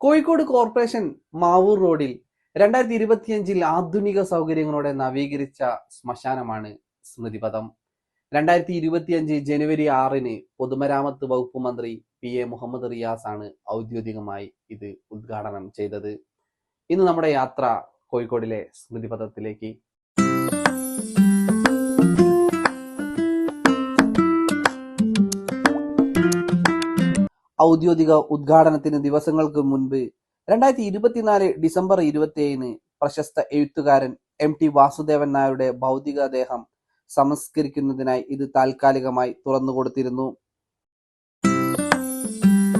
Kozhikode corporation Mavoor റോഡിൽ രണ്ടായിരത്തി ഇരുപത്തിയഞ്ചിൽ ആധുനിക സൗകര്യങ്ങളോടെ നവീകരിച്ച ശ്മശാനമാണ് സ്മൃതിപഥം. രണ്ടായിരത്തി ഇരുപത്തിയഞ്ച് ജനുവരി ആറിന് പൊതുമരാമത്ത് വകുപ്പ് മന്ത്രി പി എ മുഹമ്മദ് റിയാസ് ആണ് ഔദ്യോഗികമായി ഇത് ഉദ്ഘാടനം ചെയ്തത്. ഇന്ന് നമ്മുടെ യാത്ര കോഴിക്കോടിലെ സ്മൃതിപഥത്തിലേക്ക് ഔദ്യോഗിക ഉദ്ഘാടനത്തിന് ദിവസങ്ങൾക്ക് മുൻപ് രണ്ടായിരത്തി ഇരുപത്തിനാല് ഡിസംബർ ഇരുപത്തിയേഴിന് പ്രശസ്ത എഴുത്തുകാരൻ എം ടി വാസുദേവൻ നായരുടെ ഭൗതികദേഹം സംസ്കരിക്കുന്നതിനായി ഇത് താൽക്കാലികമായി തുറന്നുകൊടുത്തിരുന്നു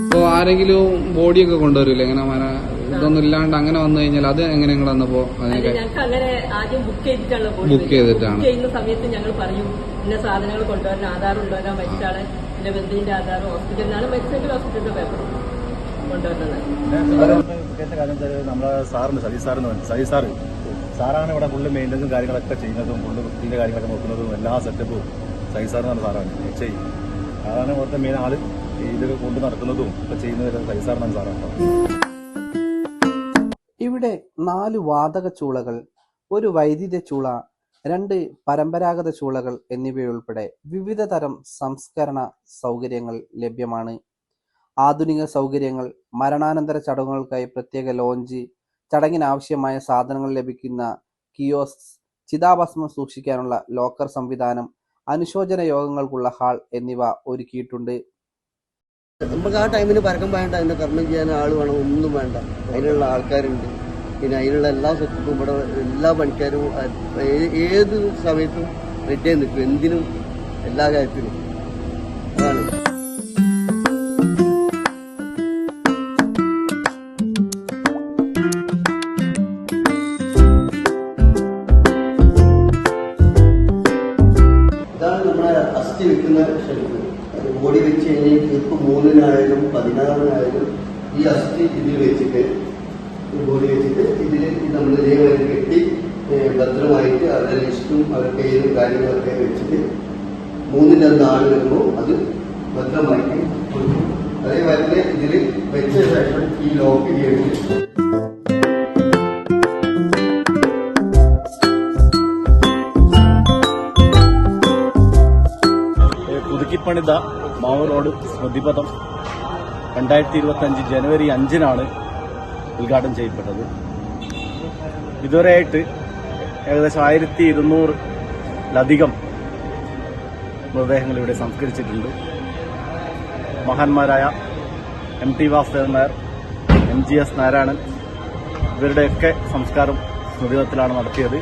ഇപ്പോൾ ആരെങ്കിലും ബോഡിയൊക്കെ കൊണ്ടുവരില്ലേ? ഇങ്ങനെ മന ഇതൊന്നും ഇല്ലാണ്ട് അങ്ങനെ വന്നു കഴിഞ്ഞാൽ അത് എങ്ങനെ നിങ്ങൾ വന്നപ്പോ അതിനൊക്കെ ഞങ്ങൾക്ക് അങ്ങനെ ആദ്യം ബുക്ക് ചെയ്തിട്ടാണ് ബുക്ക് ചെയ്തിട്ടാണ്. ചെയ്യുന്ന സമയത്ത് ഞങ്ങൾ പറയും ഇന്ന സാധനങ്ങൾ കൊണ്ടുവരാൻ ആധാർ കൊണ്ടുവരാൻ മരിച്ചാണ് എന്റെ ബന്ധുവിന്റെ ആധാർ ഹോസ്പിറ്റലിലാണ് മരിച്ചെങ്കിൽ ഹോസ്പിറ്റലിന്റെ പേപ്പർ വെച്ചാൽ നമ്മളെ സാറുണ്ട് സതീഷ് സാറിന് സതീഷ് സാറ് സാറാണ് ഇവിടെ ഫുള്ള് മെയിന്റനൻസും കാര്യങ്ങളൊക്കെ ചെയ്യുന്നതും ഫുള്ള് വൃത്തിന്റെ കാര്യങ്ങളൊക്കെ നോക്കുന്നതും എല്ലാ സെറ്റപ്പും സതീഷ് സാർ എന്ന് പറഞ്ഞ സാറാണ്. എച്ച് ഐ അതാണ് ഇവിടുത്തെ മെയിൻ ആൾ. ഇതൊക്കെ കൊണ്ട് നടക്കുന്നതും ഒക്കെ ചെയ്യുന്നതും സതീഷ് സാറിനാണ് സാറാണ് ഇവിടെ നാല് വാതക ചൂളകൾ ഒരു വൈദ്യുത ചൂള രണ്ട് പരമ്പരാഗത ചൂളകൾ എന്നിവയുൾപ്പെടെ വിവിധ തരം സംസ്കരണ സൗകര്യങ്ങൾ ലഭ്യമാണ്. ആധുനിക സൗകര്യങ്ങൾ മരണാനന്തര ചടങ്ങുകൾക്കായി പ്രത്യേക ലോഞ്ച് ചടങ്ങിനാവശ്യമായ സാധനങ്ങൾ ലഭിക്കുന്ന കിയോസ് ചിതാഭസ്മം സൂക്ഷിക്കാനുള്ള ലോക്കർ സംവിധാനം അനുശോചന യോഗങ്ങൾക്കുള്ള ഹാൾ എന്നിവ ഒരുക്കിയിട്ടുണ്ട്. നമുക്ക് ആ ടൈമിന് പരക്കം വേണ്ട അതിന്റെ കർമ്മം ചെയ്യാൻ ആൾ വേണം ഒന്നും വേണ്ട. അതിനുള്ള ആൾക്കാരുണ്ട്. പിന്നെ അതിനുള്ള എല്ലാ സെറ്റപ്പും ഇവിടെ എല്ലാ പണിക്കാരും ഏത് സമയത്തും റെഡിയായി നിൽക്കും. എന്തിനും എല്ലാ കാര്യത്തിനും. അതാണ്. ഇതാണ് വെച്ച് കഴിഞ്ഞാൽ തീർപ്പ് മൂന്നിനായാലും പതിനാറിനായാലും ഈ അസ്ഥി ഇതിൽ വെച്ചിട്ട് ബോഡി വെച്ചിട്ട് ഇതിൽ നമ്മൾ ഇതേപോലെ കെട്ടി ഭദ്രമായിട്ട് അവരുടെ ലിസ്റ്റും അവരുടെ പേരും കാര്യങ്ങളൊക്കെ വെച്ചിട്ട് മൂന്നിലൊന്ന് ആൾ വരുമ്പോൾ അത് ഭദ്രമായിട്ട് കൊടുക്കും. അതേപോലെ ഇതിൽ വെച്ച ശേഷം ഈ ലോക്ക് ചെയ്യുന്നു പുതുക്കിപ്പണിത മാവൂർ റോഡ് സ്മൃതിപഥം. രണ്ടായിരത്തി ഇരുപത്തി അഞ്ച് ജനുവരി അഞ്ചിനാണ് ഉദ്ഘാടനം ചെയ്യപ്പെട്ടത്. ഇതുവരെയായിട്ട് ഏകദേശം ആയിരത്തി ഇരുന്നൂറിലധികം മൃതദേഹങ്ങൾ ഇവിടെ സംസ്കരിച്ചിട്ടുണ്ട്. മഹാന്മാരായ M T Vasudevan Nair M G S Narayanan ഇവരുടെയൊക്കെ സംസ്കാരം സ്മൃതിപഥത്തിലാണ് നടത്തിയത്.